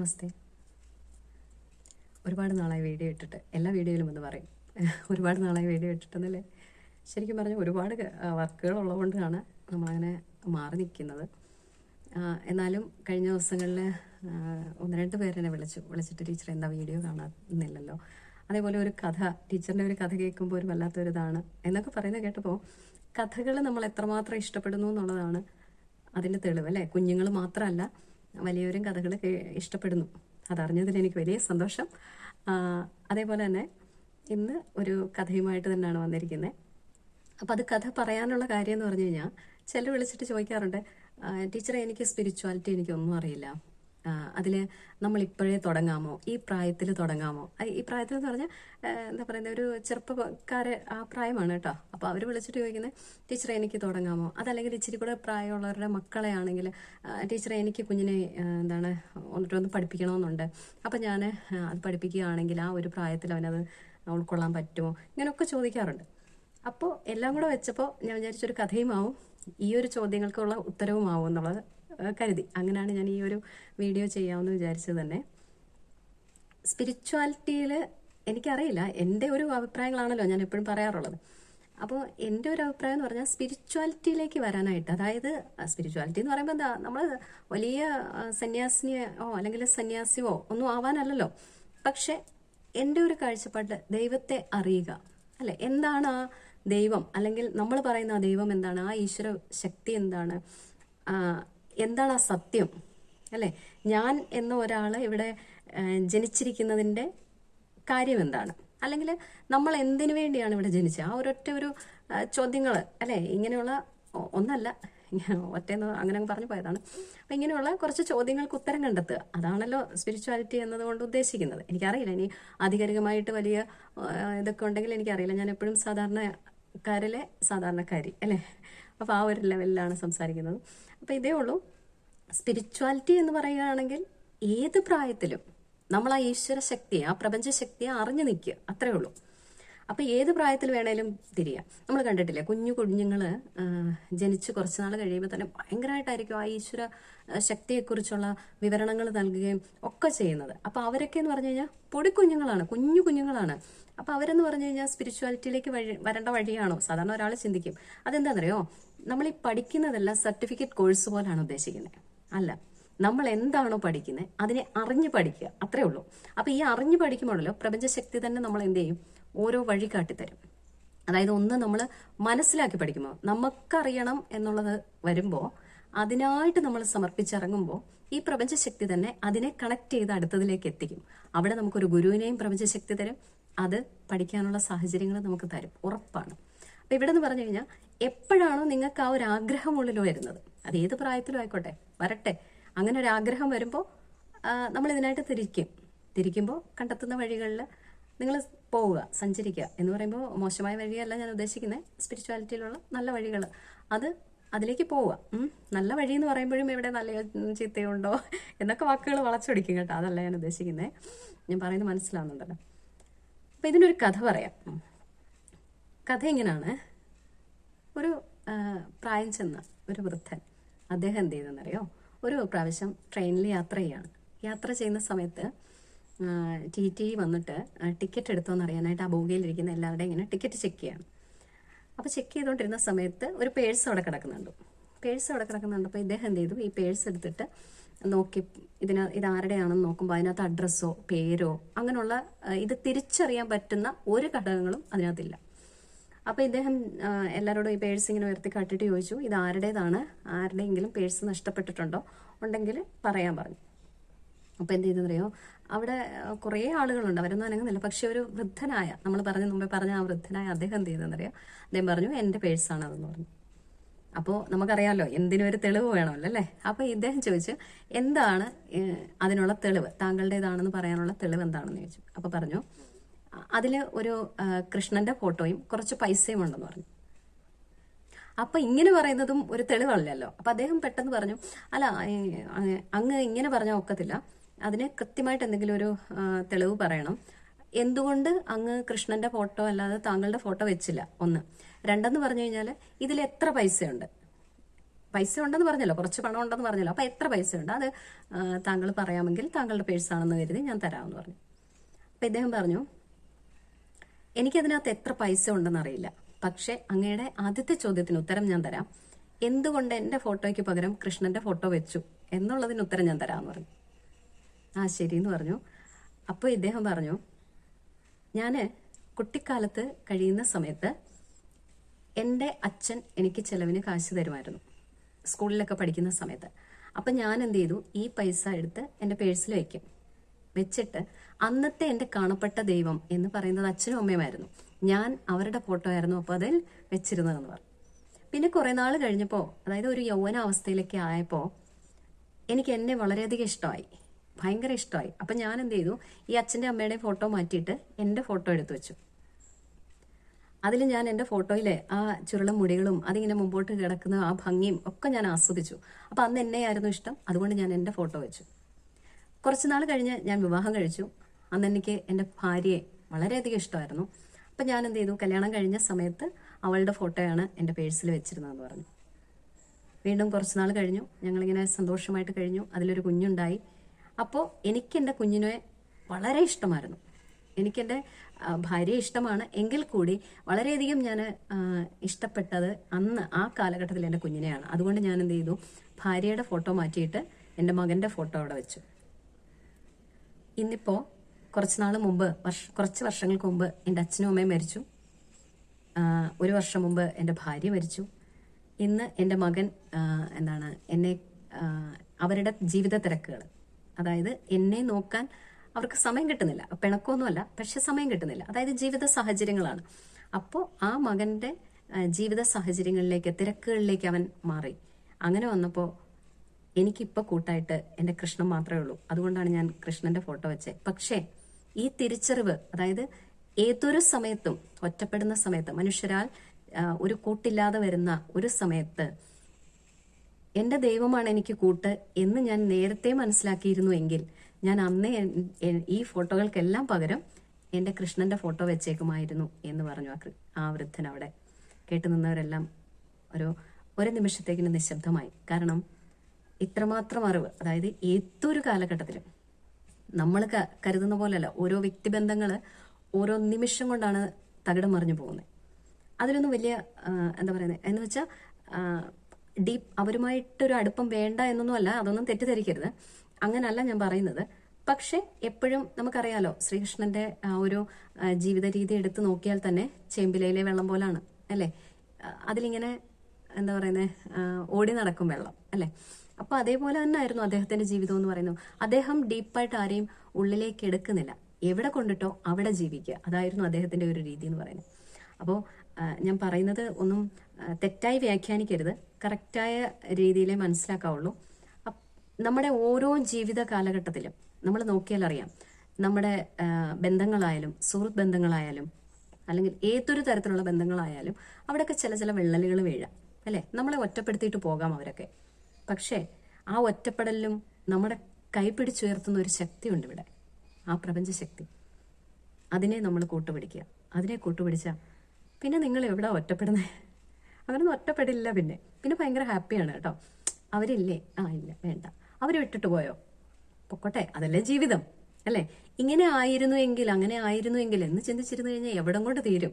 നമസ്തേ. ഒരുപാട് നാളായി വീഡിയോ ഇട്ടിട്ട് എല്ലാ വീഡിയോയിലും ഒന്ന് പറയും. ഒരുപാട് നാളായി വീഡിയോ ഇട്ടിട്ടെന്നല്ലേ? ശരിക്കും പറഞ്ഞാൽ ഒരുപാട് വർക്കുകൾ ഉള്ളതുകൊണ്ടാണ് നമ്മളങ്ങനെ മാറി നിൽക്കുന്നത്. എന്നാലും കഴിഞ്ഞ ദിവസങ്ങളിൽ ഒന്ന് രണ്ട് പേരെന്നെ വിളിച്ചു. വിളിച്ചിട്ട് ടീച്ചർ എന്താ വീഡിയോ കാണുന്നില്ലല്ലോ അതേപോലെ ഒരു കഥ ടീച്ചറിന്റെ ഒരു കഥ കേൾക്കുമ്പോൾ ഒരു വല്ലാത്തൊരിതാണ് എന്നൊക്കെ പറയുന്നത് കേട്ടപ്പോൾ കഥകൾ നമ്മൾ എത്രമാത്രം ഇഷ്ടപ്പെടുന്നു എന്നുള്ളതാണ് അതിന്റെ തെളിവ് അല്ലേ? കുഞ്ഞുങ്ങൾ മാത്രമല്ല വലിയവരും കഥകൾ ഇഷ്ടപ്പെടുന്നു. അതറിഞ്ഞതിൽ എനിക്ക് വലിയ സന്തോഷം. അതേപോലെ തന്നെ ഇന്ന് ഒരു കഥയുമായിട്ട് തന്നെയാണ് വന്നിരിക്കുന്നത് അപ്പം അത് കഥ പറയാനുള്ള കാര്യം എന്ന് പറഞ്ഞു കഴിഞ്ഞാൽ ചില വിളിച്ചിട്ട് ചോദിക്കാറുണ്ട് ടീച്ചറെ എനിക്ക് സ്പിരിച്വാലിറ്റി എനിക്കൊന്നും അറിയില്ല. അതിൽ നമ്മൾ ഇപ്പോഴേ തുടങ്ങാമോ? ഈ പ്രായത്തിൽ തുടങ്ങാമോ? ഈ പ്രായത്തിൽ എന്ന് പറഞ്ഞാൽ എന്താ പറയുന്നത് ഒരു ചെറുപ്പക്കാര് ആ പ്രായമാണ് കേട്ടോ. അപ്പോൾ അവർ വിളിച്ചിട്ട് ചോദിക്കുന്നത് ടീച്ചറെ എനിക്ക് തുടങ്ങാമോ? അതല്ലെങ്കിൽ ഇച്ചിരി കൂടെ പ്രായമുള്ളവരുടെ മക്കളെ ആണെങ്കിൽ ടീച്ചറെ എനിക്ക് കുഞ്ഞിനെ എന്താണ് ഒന്നിട്ടൊന്ന് പഠിപ്പിക്കണമെന്നുണ്ട്. അപ്പം ഞാൻ അത് പഠിപ്പിക്കുകയാണെങ്കിൽ ആ ഒരു പ്രായത്തിൽ അവനത് ഉൾക്കൊള്ളാൻ പറ്റുമോ? ഇങ്ങനെയൊക്കെ ചോദിക്കാറുണ്ട്. അപ്പോൾ എല്ലാം കൂടെ വെച്ചപ്പോൾ ഞാൻ വിചാരിച്ചൊരു കഥയുമാവും. ഈ ഒരു ചോദ്യങ്ങൾക്കുള്ള ഉത്തരവുമാവും എന്നുള്ളത് കരുതി. അങ്ങനെയാണ് ഞാൻ ഈ ഒരു വീഡിയോ ചെയ്യാമെന്ന് വിചാരിച്ചത് തന്നെ. സ്പിരിച്വാലിറ്റിയിൽ എനിക്കറിയില്ല. എന്റെ ഒരു അഭിപ്രായങ്ങളാണല്ലോ ഞാൻ എപ്പോഴും പറയാറുള്ളത്. അപ്പോൾ എന്റെ ഒരു അഭിപ്രായം എന്ന് പറഞ്ഞാൽ സ്പിരിച്വാലിറ്റിയിലേക്ക് വരാനായിട്ട് അതായത് സ്പിരിച്വാലിറ്റി എന്ന് പറയുമ്പോൾ എന്താ നമ്മൾ വലിയ സന്യാസിനിയോ അല്ലെങ്കിൽ സന്യാസിയോ ഒന്നും ആവാനല്ലല്ലോ. പക്ഷെ എന്റെ ഒരു കാഴ്ചപ്പാട് ദൈവത്തെ അറിയുക അല്ലെ? എന്താണ് ആ ദൈവം? അല്ലെങ്കിൽ നമ്മൾ പറയുന്ന ആ ദൈവം എന്താണ്? ആ ഈശ്വര ശക്തി എന്താണ്? എന്താണ് ആ സത്യം? അല്ലേ? ഞാൻ എന്ന ഒരാൾ ഇവിടെ ജനിച്ചിരിക്കുന്നതിന്റെ കാര്യം എന്താണ് അല്ലെങ്കിൽ നമ്മൾ എന്തിനു വേണ്ടിയാണ് ഇവിടെ ജനിച്ചത്? ആ ഒരൊറ്റ ഒരു ചോദ്യങ്ങൾ അല്ലേ? ഇങ്ങനെയുള്ള ഒന്നല്ല. ഒറ്റയെന്ന് അങ്ങനെ അങ്ങ് പറഞ്ഞു പോയതാണ്. അപ്പം ഇങ്ങനെയുള്ള കുറച്ച് ചോദ്യങ്ങൾക്ക് ഉത്തരം കണ്ടെത്തുക. അതാണല്ലോ സ്പിരിച്വാലിറ്റി എന്നതുകൊണ്ട് ഉദ്ദേശിക്കുന്നത്. എനിക്കറിയില്ല. ഇനി ആധികാരികമായിട്ട് വലിയ ഇതൊക്കെ ഉണ്ടെങ്കിൽ എനിക്കറിയില്ല. ഞാൻ എപ്പോഴും സാധാരണക്കാരിലെ സാധാരണക്കാരി അല്ലേ? അപ്പോൾ ആ ഒരു ലെവലിലാണ് സംസാരിക്കുന്നത്. അപ്പോൾ ഇതേ ഉള്ളൂ. സ്പിരിച്വാലിറ്റി എന്ന് പറയുകയാണെങ്കിൽ ഏത് പ്രായത്തിലും നമ്മൾ ആ ഈശ്വര ശക്തിയെ ആ പ്രപഞ്ച ശക്തിയെ അറിഞ്ഞു നിൽക്കുക. അത്രേ ഉള്ളൂ. അപ്പൊ ഏത് പ്രായത്തിൽ വേണേലും തിരിയാം. നമ്മൾ കണ്ടിട്ടില്ലേ കുഞ്ഞു കുഞ്ഞുങ്ങൾ ആ, ജനിച്ച് കുറച്ച് നാൾ കഴിയുമ്പോൾ തന്നെ ഭയങ്കരമായിട്ടായിരിക്കും ആ ഈശ്വര ശക്തിയെക്കുറിച്ചുള്ള വിവരണങ്ങൾ നൽകുകയും ഒക്കെ ചെയ്യുന്നത്. അപ്പൊ അവരൊക്കെ എന്ന് പറഞ്ഞു കഴിഞ്ഞാൽ പൊടിക്കുഞ്ഞുങ്ങളാണ് കുഞ്ഞു കുഞ്ഞുങ്ങളാണ്. അപ്പൊ അവരെന്ന് പറഞ്ഞു കഴിഞ്ഞാൽ സ്പിരിച്വാലിറ്റിയിലേക്ക് വഴി വരേണ്ട വഴിയാണോ? സാധാരണ ഒരാൾ ചിന്തിക്കും. അതെന്താണെന്നറിയോ നമ്മൾ ഈ പഠിക്കുന്നതെല്ലാം സർട്ടിഫിക്കറ്റ് കോഴ്സ് പോലാണ് ഉദ്ദേശിക്കുന്നത് അല്ല നമ്മൾ എന്താണോ പഠിക്കുന്നത് അതിനെ അറിഞ്ഞ് പഠിക്കുക അത്രേ ഉള്ളൂ. അപ്പൊ ഈ അറിഞ്ഞ് പഠിക്കുമ്പോഴല്ലോ പ്രപഞ്ചശക്തി തന്നെ നമ്മൾ എന്ത് ചെയ്യും? ഓരോ വഴി കാട്ടിത്തരും. അതായത് ഒന്ന് നമ്മൾ മനസ്സിലാക്കി പഠിക്കുമ്പോൾ നമുക്കറിയണം എന്നുള്ളത് വരുമ്പോൾ അതിനായിട്ട് നമ്മൾ സമർപ്പിച്ചിറങ്ങുമ്പോൾ ഈ പ്രപഞ്ചശക്തി തന്നെ അതിനെ കണക്ട് ചെയ്ത് അടുത്തതിലേക്ക് എത്തിക്കും. അവിടെ നമുക്കൊരു ഗുരുവിനെയും പ്രപഞ്ചശക്തി തരും. അത് പഠിക്കാനുള്ള സാഹചര്യങ്ങൾ നമുക്ക് തരും. ഉറപ്പാണ്. അപ്പൊ ഇവിടെ നിന്ന് പറഞ്ഞു കഴിഞ്ഞാൽ എപ്പോഴാണോ നിങ്ങൾക്ക് ആ ഒരു ആഗ്രഹം ഉള്ളിൽ വരുന്നത്. അത് ഏത് പ്രായത്തിലും ആയിക്കോട്ടെ വരട്ടെ. അങ്ങനെ ഒരു ആഗ്രഹം വരുമ്പോൾ നമ്മൾ ഇതിനായിട്ട് തിരിക്കും. തിരിക്കുമ്പോൾ കണ്ടെത്തുന്ന വഴികളിൽ നിങ്ങൾ പോവുക സഞ്ചരിക്കുക എന്ന് പറയുമ്പോൾ മോശമായ വഴിയല്ല ഞാൻ ഉദ്ദേശിക്കുന്നത് സ്പിരിച്വാലിറ്റിയിലുള്ള നല്ല വഴികൾ അത് അതിലേക്ക് പോവുക. നല്ല വഴി എന്ന് പറയുമ്പോഴും ഇവിടെ നല്ല ചീത്തയുണ്ടോ എന്നൊക്കെ വാക്കുകൾ വളച്ചൊടിക്കും കേട്ടോ. അതല്ല ഞാൻ ഉദ്ദേശിക്കുന്നത് ഞാൻ പറയുന്നത് മനസ്സിലാവുന്നുണ്ടല്ലോ. അപ്പം ഇതിനൊരു കഥ പറയാം. കഥ ഇങ്ങനെയാണ് ഒരു പ്രായം ചെന്ന ഒരു വൃദ്ധൻ. അദ്ദേഹം എന്ത് ചെയ്തെന്നറിയോ? ഒരു പ്രാവശ്യം ട്രെയിനിൽ യാത്ര ചെയ്യാണ്. യാത്ര ചെയ്യുന്ന സമയത്ത് ടി ടി വന്നിട്ട് ടിക്കറ്റ് എടുത്തോന്ന് അറിയാനായിട്ട് ആ ബോഗിയിലിരിക്കുന്ന എല്ലാവരുടെയും ഇങ്ങനെ ടിക്കറ്റ് ചെക്ക് ചെയ്യാണ്. അപ്പോൾ ചെക്ക് ചെയ്തുകൊണ്ടിരുന്ന സമയത്ത് ഒരു പേഴ്സ് അവിടെ കിടക്കുന്നുണ്ട്. പേഴ്സ് അവിടെ കിടക്കുന്നുണ്ട്. അപ്പോൾ ഇദ്ദേഹം എന്ത് ചെയ്തു? ഈ പേഴ്സ് എടുത്തിട്ട് നോക്കി ഇതിന ഇത് ആരുടെയാണെന്ന് നോക്കുമ്പോൾ അതിനകത്ത് അഡ്രസ്സോ പേരോ അങ്ങനെയുള്ള ഇത് തിരിച്ചറിയാൻ പറ്റുന്ന ഒരു ഘടകങ്ങളും അതിനകത്തില്ല. അപ്പോൾ ഇദ്ദേഹം എല്ലാവരോടും ഈ പേഴ്സ് ഇങ്ങനെ ഉയർത്തി കാട്ടിട്ട് ചോദിച്ചു ഇത് ആരുടേതാണ്? ആരുടെയെങ്കിലും പേഴ്സ് നഷ്ടപ്പെട്ടിട്ടുണ്ടോ? ഉണ്ടെങ്കിൽ പറയാൻ പറഞ്ഞു. അപ്പോൾ എന്ത് ചെയ്തെന്നറിയോ? അവിടെ കുറെ കുറേ ആളുകളുണ്ട്. അവരൊന്നും അനങ്ങുന്നില്ല. പക്ഷെ ഒരു വൃദ്ധനായ നമ്മൾ പറഞ്ഞ മുമ്പേ പറഞ്ഞ ആ വൃദ്ധനായ അദ്ദേഹം എന്ത് ചെയ്തെന്നറിയോ? അദ്ദേഹം പറഞ്ഞു എന്റെ പേഴ്സാണ് അതെന്ന് പറഞ്ഞു. അപ്പോൾ നമുക്കറിയാമല്ലോ എന്തിനും ഒരു തെളിവ് വേണമല്ലോ അല്ലേ അപ്പോൾ ഇദ്ദേഹം ചോദിച്ചു എന്താണ് അതിനുള്ള തെളിവ്? താങ്കളുടേതാണെന്ന് പറയാനുള്ള തെളിവ് എന്താണെന്ന് ചോദിച്ചു. അപ്പോൾ പറഞ്ഞു അതിൽ ഒരു കൃഷ്ണന്റെ ഫോട്ടോയും കുറച്ച് പൈസയും ഉണ്ടെന്ന് പറഞ്ഞു. അപ്പൊ ഇങ്ങനെ പറയുന്നതും ഒരു തെളിവല്ലല്ലോ. അപ്പൊ അദ്ദേഹം പെട്ടെന്ന് പറഞ്ഞു അല്ല അങ്ങ് ഇങ്ങനെ പറഞ്ഞാൽ ഒക്കത്തില്ല. അതിന് കൃത്യമായിട്ട് എന്തെങ്കിലും ഒരു തെളിവ് പറയണം. എന്തുകൊണ്ട് അങ്ങ് കൃഷ്ണന്റെ ഫോട്ടോ അല്ലാതെ താങ്കളുടെ ഫോട്ടോ വെച്ചില്ല? ഒന്ന്. രണ്ടെന്ന് പറഞ്ഞു കഴിഞ്ഞാൽ ഇതിൽ എത്ര പൈസയുണ്ട്? പൈസ ഉണ്ടെന്ന് പറഞ്ഞല്ലോ. കുറച്ച് പണം ഉണ്ടെന്ന് പറഞ്ഞല്ലോ. അപ്പം എത്ര പൈസ ഉണ്ട് അത് താങ്കൾ പറയാമെങ്കിൽ താങ്കളുടെ പേഴ്സാണെന്ന് കരുതി ഞാൻ തരാമെന്ന് പറഞ്ഞു. അപ്പം ഇദ്ദേഹം പറഞ്ഞു എനിക്കതിനകത്ത് എത്ര പൈസ ഉണ്ടെന്ന് അറിയില്ല. പക്ഷേ അങ്ങയുടെ ആദ്യത്തെ ചോദ്യത്തിന് ഉത്തരം ഞാൻ തരാം. എന്തുകൊണ്ട് എന്റെ ഫോട്ടോയ്ക്ക് പകരം കൃഷ്ണന്റെ ഫോട്ടോ വെച്ചു? എന്നുള്ളതിന് ഉത്തരം ഞാൻ തരാമെന്ന് പറഞ്ഞു. ആ ശരി എന്ന് പറഞ്ഞു. അപ്പോൾ ഇദ്ദേഹം പറഞ്ഞു ഞാൻ കുട്ടിക്കാലത്ത് കഴിയുന്ന സമയത്ത് എന്റെ അച്ഛൻ എനിക്ക് ചെലവിന് കാശ് തരുമായിരുന്നു സ്കൂളിലൊക്കെ പഠിക്കുന്ന സമയത്ത്. അപ്പം ഞാൻ എന്ത് ചെയ്തു? ഈ പൈസ എടുത്ത് എന്റെ പേഴ്സിൽ വയ്ക്കും വെച്ചിട്ട് അന്നത്തെ എന്റെ കാണപ്പെട്ട ദൈവം എന്ന് പറയുന്നത് അച്ഛനും അമ്മയുമായിരുന്നു. ഞാൻ അവരുടെ ഫോട്ടോ ആയിരുന്നു അപ്പോൾ അതിൽ വെച്ചിരുന്നതെന്ന് പറഞ്ഞു. പിന്നെ കുറേ നാൾ കഴിഞ്ഞപ്പോൾ അതായത് ഒരു യൗവനാവസ്ഥയിലേക്ക് ആയപ്പോൾ എനിക്ക് എന്നെ വളരെയധികം ഇഷ്ടമായി. ഭയങ്കര ഇഷ്ടമായി. അപ്പം ഞാൻ എന്ത് ചെയ്തു? ഈ അച്ഛന്റെ അമ്മയുടെയും ഫോട്ടോ മാറ്റിയിട്ട് എന്റെ ഫോട്ടോ എടുത്തു വെച്ചു. അതിൽ ഞാൻ എന്റെ ഫോട്ടോയിലെ ആ ചുരുളം മുടികളും അതിങ്ങനെ മുമ്പോട്ട് കിടക്കുന്ന ആ ഭംഗിയും ഒക്കെ ഞാൻ ആസ്വദിച്ചു. അപ്പം അന്ന് എന്നെയായിരുന്നു ഇഷ്ടം. അതുകൊണ്ട് ഞാൻ എന്റെ ഫോട്ടോ വെച്ചു. കുറച്ച് നാൾ കഴിഞ്ഞ് ഞാൻ വിവാഹം കഴിച്ചു. അന്ന് എനിക്ക് എന്റെ ഭാര്യയെ വളരെയധികം ഇഷ്ടമായിരുന്നു. അപ്പം ഞാൻ എന്ത് ചെയ്തു കല്യാണം കഴിഞ്ഞ സമയത്ത് അവളുടെ ഫോട്ടോയാണ് എന്റെ പേഴ്സിൽ വെച്ചിരുന്നതെന്ന് പറഞ്ഞു. വീണ്ടും കുറച്ച് നാൾ കഴിഞ്ഞു. ഞങ്ങളിങ്ങനെ സന്തോഷമായിട്ട് കഴിഞ്ഞു. അതിലൊരു കുഞ്ഞുണ്ടായി. അപ്പോൾ എനിക്ക് എന്റെ കുഞ്ഞിനെ വളരെ ഇഷ്ടമായിരുന്നു. എനിക്കെന്റെ ഭാര്യയെ ഇഷ്ടമാണ്. എങ്കിൽ കൂടി വളരെയധികം ഞാൻ ഇഷ്ടപ്പെട്ടത് അന്ന് ആ കാലഘട്ടത്തിൽ എന്റെ കുഞ്ഞിനെയാണ്. അതുകൊണ്ട് ഞാൻ എന്ത് ചെയ്തു ഭാര്യയുടെ ഫോട്ടോ മാറ്റിയിട്ട് എന്റെ മകന്റെ ഫോട്ടോ അവിടെ വെച്ചു. ഇന്നിപ്പോൾ കുറച്ച് നാൾ മുമ്പ് വർഷ കുറച്ച് വർഷങ്ങൾക്ക് മുമ്പ് എന്റെ അച്ഛനും അമ്മയും മരിച്ചു. ഒരു വർഷം മുമ്പ് എന്റെ ഭാര്യ മരിച്ചു. ഇന്ന് എന്റെ മകൻ എന്താണ് എന്നെ അവരുടെ ജീവിത തിരക്കുകൾ അതായത് എന്നെ നോക്കാൻ അവർക്ക് സമയം കിട്ടുന്നില്ല. പിണക്കമൊന്നുമല്ല പക്ഷെ സമയം കിട്ടുന്നില്ല. അതായത് ജീവിത സാഹചര്യങ്ങളാണ്. അപ്പോൾ ആ മകന്റെ ജീവിത സാഹചര്യങ്ങളിലേക്ക് തിരക്കുകളിലേക്ക് അവൻ മാറി. അങ്ങനെ വന്നപ്പോൾ എനിക്കിപ്പോൾ കൂട്ടായിട്ട് എന്റെ കൃഷ്ണൻ മാത്രമേ ഉള്ളൂ. അതുകൊണ്ടാണ് ഞാൻ കൃഷ്ണന്റെ ഫോട്ടോ വെച്ചത് പക്ഷേ ഈ തിരിച്ചറിവ് അതായത് ഏതൊരു സമയത്തും ഒറ്റപ്പെടുന്ന സമയത്ത് മനുഷ്യരാൽ ഒരു കൂട്ടില്ലാതെ വരുന്ന ഒരു സമയത്ത് എന്റെ ദൈവമാണ് എനിക്ക് കൂട്ട് എന്ന് ഞാൻ നേരത്തെ മനസ്സിലാക്കിയിരുന്നു എങ്കിൽ ഞാൻ അന്നേ ഈ ഫോട്ടോകൾക്കെല്ലാം പകരം എന്റെ കൃഷ്ണന്റെ ഫോട്ടോ വെച്ചേക്കുമായിരുന്നു എന്ന് പറഞ്ഞു ആ ആ വൃദ്ധൻ അവിടെ. കേട്ടു നിന്നവരെല്ലാം ഒരു ഒരു നിമിഷത്തേക്കിന് നിശബ്ദമായി. കാരണം ഇത്രമാത്രം അറിവ് അതായത് ഏതൊരു കാലഘട്ടത്തിലും നമ്മൾ കരുതുന്ന പോലെയല്ല ഓരോ വ്യക്തിബന്ധങ്ങൾ ഓരോ നിമിഷം കൊണ്ടാണ് തകിടം മറിഞ്ഞു പോകുന്നത് അതിലൊന്നും വലിയ എന്താ പറയുന്നത് എന്ന് വെച്ചാൽ ഡീപ്പ് അവരുമായിട്ടൊരു അടുപ്പം വേണ്ട എന്നൊന്നും അല്ല അതൊന്നും തെറ്റിദ്ധരിക്കരുത്. അങ്ങനല്ല ഞാൻ പറയുന്നത്. പക്ഷെ എപ്പോഴും നമുക്കറിയാലോ ശ്രീകൃഷ്ണന്റെ ആ ഒരു ജീവിത രീതി എടുത്ത് നോക്കിയാൽ തന്നെ ചേമ്പിലയിലെ വെള്ളം പോലാണ് അല്ലേ? അതിലിങ്ങനെ എന്താ പറയുന്നത് ഓടി നടക്കും വെള്ളം അല്ലേ? അപ്പോൾ അതേപോലെ തന്നെ ആയിരുന്നു അദ്ദേഹത്തിന്റെ ജീവിതം എന്ന് പറയുന്നത്. അദ്ദേഹം ഡീപ്പായിട്ട് ആരെയും ഉള്ളിലേക്ക് എടുക്കുന്നില്ല. എവിടെ കൊണ്ടിട്ടോ അവിടെ ജീവിക്കുക. അതായിരുന്നു അദ്ദേഹത്തിന്റെ ഒരു രീതി എന്ന് പറയുന്നത്. അപ്പോൾ ഞാൻ പറയുന്നത് ഒന്നും തെറ്റായി വ്യാഖ്യാനിക്കരുത്. കറക്റ്റായ രീതിയിലേ മനസ്സിലാക്കാവുള്ളൂ. നമ്മുടെ ഓരോ ജീവിത കാലഘട്ടത്തിലും നമ്മൾ നോക്കിയാൽ അറിയാം. നമ്മുടെ ബന്ധങ്ങളായാലും സുഹൃത്ത് ബന്ധങ്ങളായാലും അല്ലെങ്കിൽ ഏതൊരു തരത്തിലുള്ള ബന്ധങ്ങളായാലും അവിടെയൊക്കെ ചില ചില വിള്ളലുകൾ വീഴാം. അല്ലേ? നമ്മളെ ഒറ്റപ്പെടുത്തിയിട്ട് പോകാം അവരൊക്കെ. പക്ഷേ ആ ഒറ്റപ്പെടലിലും നമ്മുടെ കൈപ്പിടിച്ചുയർത്തുന്ന ഒരു ശക്തിയുണ്ട് ഇവിടെ. ആ പ്രപഞ്ചശക്തി. അതിനെ നമ്മൾ കൂട്ടുപിടിക്കുക. അതിനെ കൂട്ടുപിടിച്ചാൽ പിന്നെ നിങ്ങൾ എവിടെ ഒറ്റപ്പെടുന്നത് അവരൊന്നും ഒറ്റപ്പെടില്ല പിന്നെ. പിന്നെ ഭയങ്കര ഹാപ്പിയാണ് കേട്ടോ. അവരില്ലേ? ആ ഇല്ല വേണ്ട. അവർ വിട്ടിട്ട് പോയോ? പൊക്കോട്ടെ അതല്ലേ ജീവിതം അല്ലേ? ഇങ്ങനെ ആയിരുന്നു എങ്കിൽ അങ്ങനെ ആയിരുന്നു എങ്കിൽ എന്ന് ചിന്തിച്ചിരുന്നു കഴിഞ്ഞാൽ എവിടം കൊണ്ട് തീരും?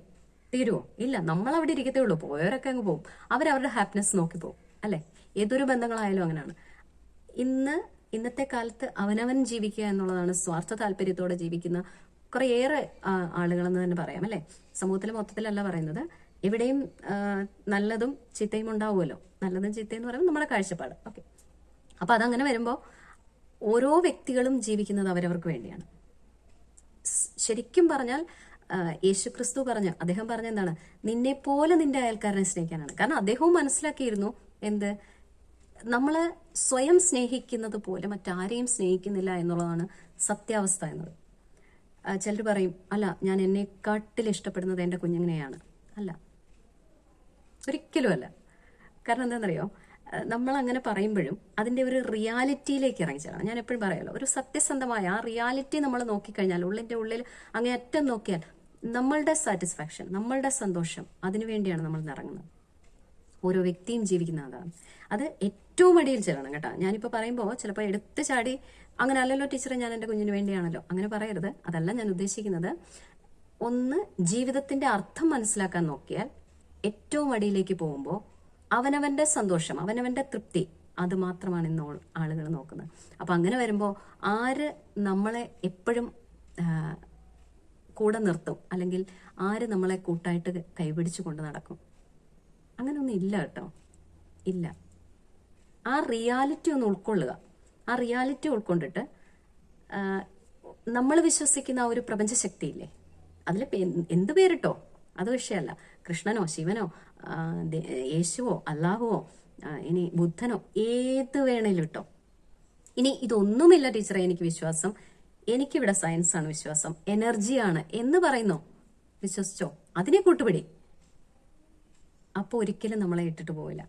തീരുമോ ഇല്ല നമ്മൾ അവിടെ ഇരിക്കത്തേ ഉള്ളൂ. പോയവരൊക്കെ അങ്ങ് പോകും അവരവരുടെ ഹാപ്പിനെസ് നോക്കി പോകും അല്ലേ? ഏതൊരു ബന്ധങ്ങളായാലും അങ്ങനെയാണ് ഇന്ന് ഇന്നത്തെ കാലത്ത് അവനവൻ ജീവിക്കുക എന്നുള്ളതാണ് സ്വാർത്ഥ താല്പര്യത്തോടെ ജീവിക്കുന്ന കുറേയേറെ ആളുകളെന്ന് തന്നെ പറയാം അല്ലേ? സമൂഹത്തിലെ മൊത്തത്തിലല്ല പറയുന്നത്. എവിടെയും നല്ലതും ചീത്തയും ഉണ്ടാവുമല്ലോ. നല്ലതും ചീത്തയും എന്ന് പറയുമ്പോൾ നമ്മുടെ കാഴ്ചപ്പാട്. ഓക്കെ. അപ്പൊ അതങ്ങനെ വരുമ്പോൾ ഓരോ വ്യക്തികളും ജീവിക്കുന്നത് അവരവർക്ക് വേണ്ടിയാണ്. ശരിക്കും പറഞ്ഞാൽ യേശു ക്രിസ്തു പറഞ്ഞ അദ്ദേഹം പറഞ്ഞ എന്താണ്? നിന്നെ പോലെ നിന്റെ അയൽക്കാരനെ സ്നേഹിക്കാനാണ്. കാരണം അദ്ദേഹവും മനസ്സിലാക്കിയിരുന്നു എന്ത്? നമ്മൾ സ്വയം സ്നേഹിക്കുന്നത് പോലെ മറ്റാരെയും സ്നേഹിക്കുന്നില്ല എന്നുള്ളതാണ് സത്യാവസ്ഥ എന്നത്. ചിലർ പറയും അല്ല ഞാൻ എന്നെക്കാട്ടിൽ ഇഷ്ടപ്പെടുന്നത് എന്റെ കുഞ്ഞിനെയാണ് അല്ല. ഒരിക്കലും അല്ല കാരണം എന്താണെന്നറിയോ? നമ്മൾ അങ്ങനെ പറയുമ്പോഴും അതിന്റെ ഒരു റിയാലിറ്റിയിലേക്ക് ഇറങ്ങി ഇറങ്ങിച്ചേരണം. ഞാൻ എപ്പോഴും പറയാമല്ലോ ഒരു സത്യസന്ധമായ ആ റിയാലിറ്റി നമ്മൾ നോക്കിക്കഴിഞ്ഞാൽ ഉള്ളിന്റെ ഉള്ളിൽ അങ്ങേയറ്റം നോക്കിയാൽ നമ്മളുടെ സാറ്റിസ്ഫാക്ഷൻ നമ്മളുടെ സന്തോഷം അതിനു വേണ്ടിയാണ് നമ്മൾ ഇറങ്ങുന്നത് ഓരോ വ്യക്തിയും ജീവിക്കുന്ന അതാണ് അത് ഏറ്റവും അടിയിൽ ചെല്ലണം കേട്ടോ. ഞാനിപ്പോൾ പറയുമ്പോൾ ചിലപ്പോൾ എടുത്ത് ചാടി അങ്ങനെ അല്ലല്ലോ ടീച്ചറെ ഞാൻ എന്റെ കുഞ്ഞിന് വേണ്ടിയാണല്ലോ. അങ്ങനെ പറയരുത്. അതല്ല ഞാൻ ഉദ്ദേശിക്കുന്നത്. ഒന്ന് ജീവിതത്തിന്റെ അർത്ഥം മനസ്സിലാക്കാൻ നോക്കിയാൽ ഏറ്റവും അടിയിലേക്ക് പോകുമ്പോൾ അവനവന്റെ സന്തോഷം അവനവന്റെ തൃപ്തി അത് മാത്രമാണ് ഇന്ന് ആളുകൾ നോക്കുന്നത്. അപ്പം അങ്ങനെ വരുമ്പോൾ ആര് നമ്മളെ എപ്പോഴും കൂടെ നിർത്തും? അല്ലെങ്കിൽ ആര് നമ്മളെ കൂട്ടായിട്ട് കൈപിടിച്ച് കൊണ്ട് നടക്കും? അങ്ങനെയൊന്നും ഇല്ല കേട്ടോ. ഇല്ല. ആ റിയാലിറ്റി ഒന്ന് ഉൾക്കൊള്ളുക. ആ റിയാലിറ്റി ഉൾക്കൊണ്ടിട്ട് നമ്മൾ വിശ്വസിക്കുന്ന ആ ഒരു പ്രപഞ്ച ശക്തിയില്ലേ അതിൽ എന്ത് പേരിട്ടോ? അത് വിഷയമല്ല. കൃഷ്ണനോ ശിവനോ യേശുവോ അല്ലാഹുവോ ഇനി ബുദ്ധനോ ഏത് വേണേലും ഇട്ടോ. ഇനി ഇതൊന്നുമില്ല ടീച്ചറെ എനിക്ക് വിശ്വാസം. എനിക്കിവിടെ സയൻസാണ് വിശ്വാസം. എനർജിയാണ് എന്ന് പറയുന്നോ? വിശ്വസിച്ചോ? അതിനെ കൂട്ടുപിടി. അപ്പോൾ ഒരിക്കലും നമ്മളെ ഇട്ടിട്ട് പോവില്ല.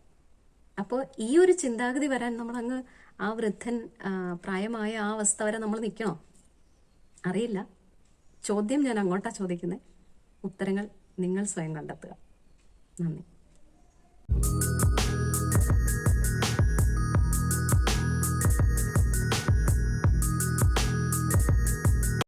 അപ്പോൾ ഈ ഒരു ചിന്താഗതി വരാൻ നമ്മൾ അങ്ങ് ആ വൃദ്ധൻ പ്രായമായ ആ അവസ്ഥ വരെ നമ്മൾ നിൽക്കണോ? അറിയില്ല. ചോദ്യം ഞാൻ അങ്ങോട്ടാ ചോദിക്കുന്നത് ഉത്തരങ്ങൾ നിങ്ങൾ സ്വയം കണ്ടെത്തുക. നന്ദി.